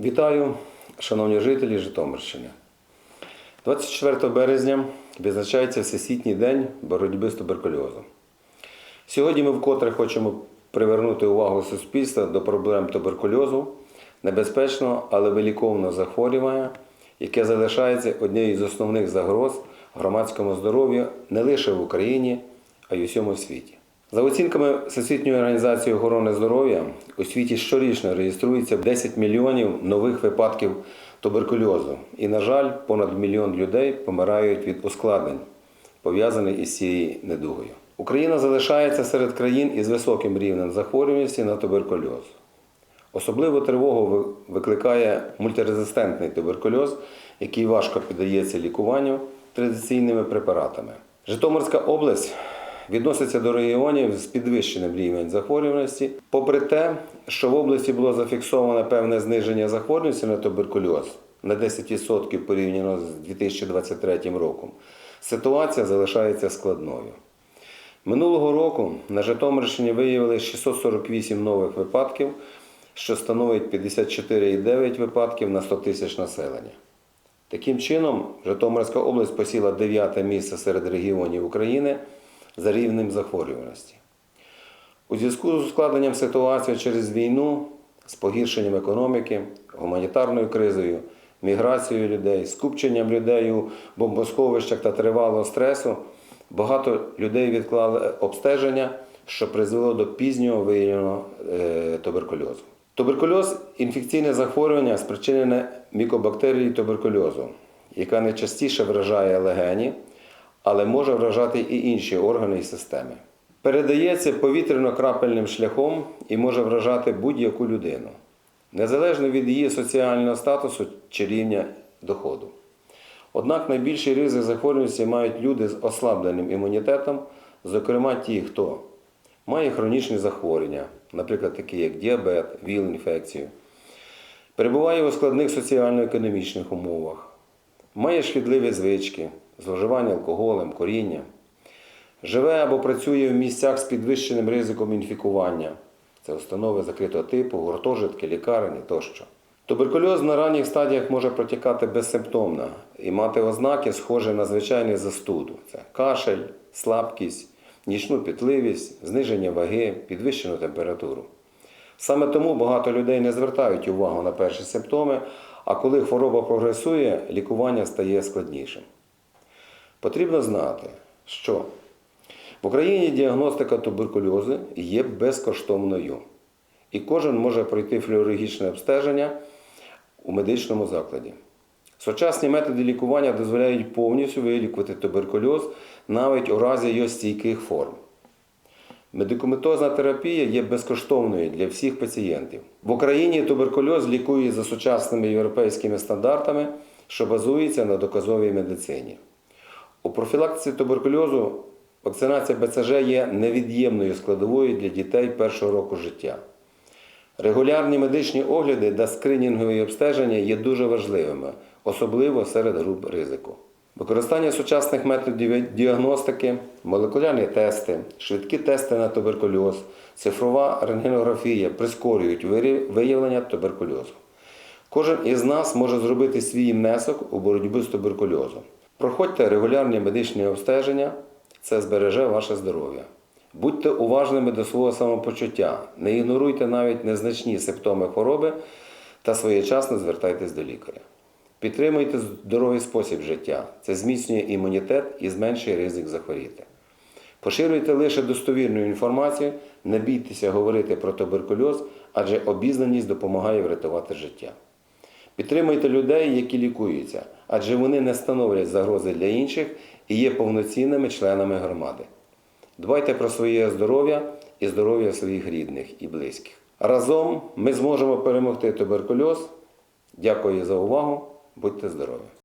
Вітаю, шановні жителі Житомирщини. 24 березня відзначається Всесвітній день боротьби з туберкульозом. Сьогодні ми вкотре хочемо привернути увагу суспільства до проблем туберкульозу, небезпечного, але виліковного захворювання, яке залишається однією з основних загроз громадському здоров'ю не лише в Україні, а й у всьому світі. За оцінками Всесвітньої організації охорони здоров'я, у світі щорічно реєструється 10 мільйонів нових випадків туберкульозу. І, на жаль, понад мільйон людей помирають від ускладнень, пов'язаних із цією недугою. Україна залишається серед країн із високим рівнем захворюваності на туберкульоз. Особливу тривогу викликає мультирезистентний туберкульоз, який важко піддається лікуванню традиційними препаратами. Житомирська область відноситься до регіонів з підвищеним рівнем захворюваності, попри те, що в області було зафіксовано певне зниження захворюваності на туберкульоз на 10% порівняно з 2023 роком. Ситуація залишається складною. Минулого року на Житомирщині виявили 648 нових випадків, що становить 54,9 випадків на 100 тисяч населення. Таким чином, Житомирська область посіла 9 місце серед регіонів України за рівнем захворюваності. У зв'язку з ускладненням ситуації через війну, з погіршенням економіки, гуманітарною кризою, міграцією людей, скупченням людей у бомбосховищах та тривалого стресу, багато людей відклали обстеження, що призвело до пізнього виявлення е, туберкульозу. Туберкульоз інфекційне захворювання, спричинене мікобактерією туберкульозу, яка найчастіше вражає легені, але може вражати і інші органи і системи. Передається повітряно-крапельним шляхом і може вражати будь-яку людину, незалежно від її соціального статусу чи рівня доходу. Однак найбільший ризик захворюваності мають люди з ослабленим імунітетом, зокрема ті, хто має хронічні захворювання, наприклад, такі як діабет, ВІЛ-інфекцію, перебуває у складних соціально-економічних умовах, має шкідливі звички, зловживання алкоголем, коріння, живе або працює в місцях з підвищеним ризиком інфікування. Це установи закритого типу, гуртожитки, лікарні тощо. Туберкульоз на ранніх стадіях може протікати безсимптомно і мати ознаки, схожі на звичайний застуду. Це кашель, слабкість, нічну пітливість, зниження ваги, підвищену температуру. Саме тому багато людей не звертають увагу на перші симптоми, а коли хвороба прогресує, лікування стає складнішим. Потрібно знати, що в Україні діагностика туберкульозу є безкоштовною, і кожен може пройти флюорологічне обстеження у медичному закладі. Сучасні методи лікування дозволяють повністю вилікувати туберкульоз навіть у разі його стійких форм. Медикаментозна терапія є безкоштовною для всіх пацієнтів. В Україні туберкульоз лікують за сучасними європейськими стандартами, що базується на доказовій медицині. У профілактиці туберкульозу вакцинація БЦЖ є невід'ємною складовою для дітей першого року життя. Регулярні медичні огляди та скринінгові обстеження є дуже важливими, особливо серед груп ризику. Використання сучасних методів діагностики, молекулярні тести, швидкі тести на туберкульоз, цифрова рентгенографія прискорюють виявлення туберкульозу. Кожен із нас може зробити свій внесок у боротьбу з туберкульозом. Проходьте регулярні медичні обстеження, це збереже ваше здоров'я. Будьте уважними до свого самопочуття, не ігноруйте навіть незначні симптоми хвороби та своєчасно звертайтесь до лікаря. Підтримуйте здоровий спосіб життя. Це зміцнює імунітет і зменшує ризик захворіти. Поширюйте лише достовірну інформацію, не бійтеся говорити про туберкульоз, адже обізнаність допомагає врятувати життя. Підтримуйте людей, які лікуються, адже вони не становлять загрози для інших і є повноцінними членами громади. Дбайте про своє здоров'я і здоров'я своїх рідних і близьких. Разом ми зможемо перемогти туберкульоз. Дякую за увагу. Будьте здорові!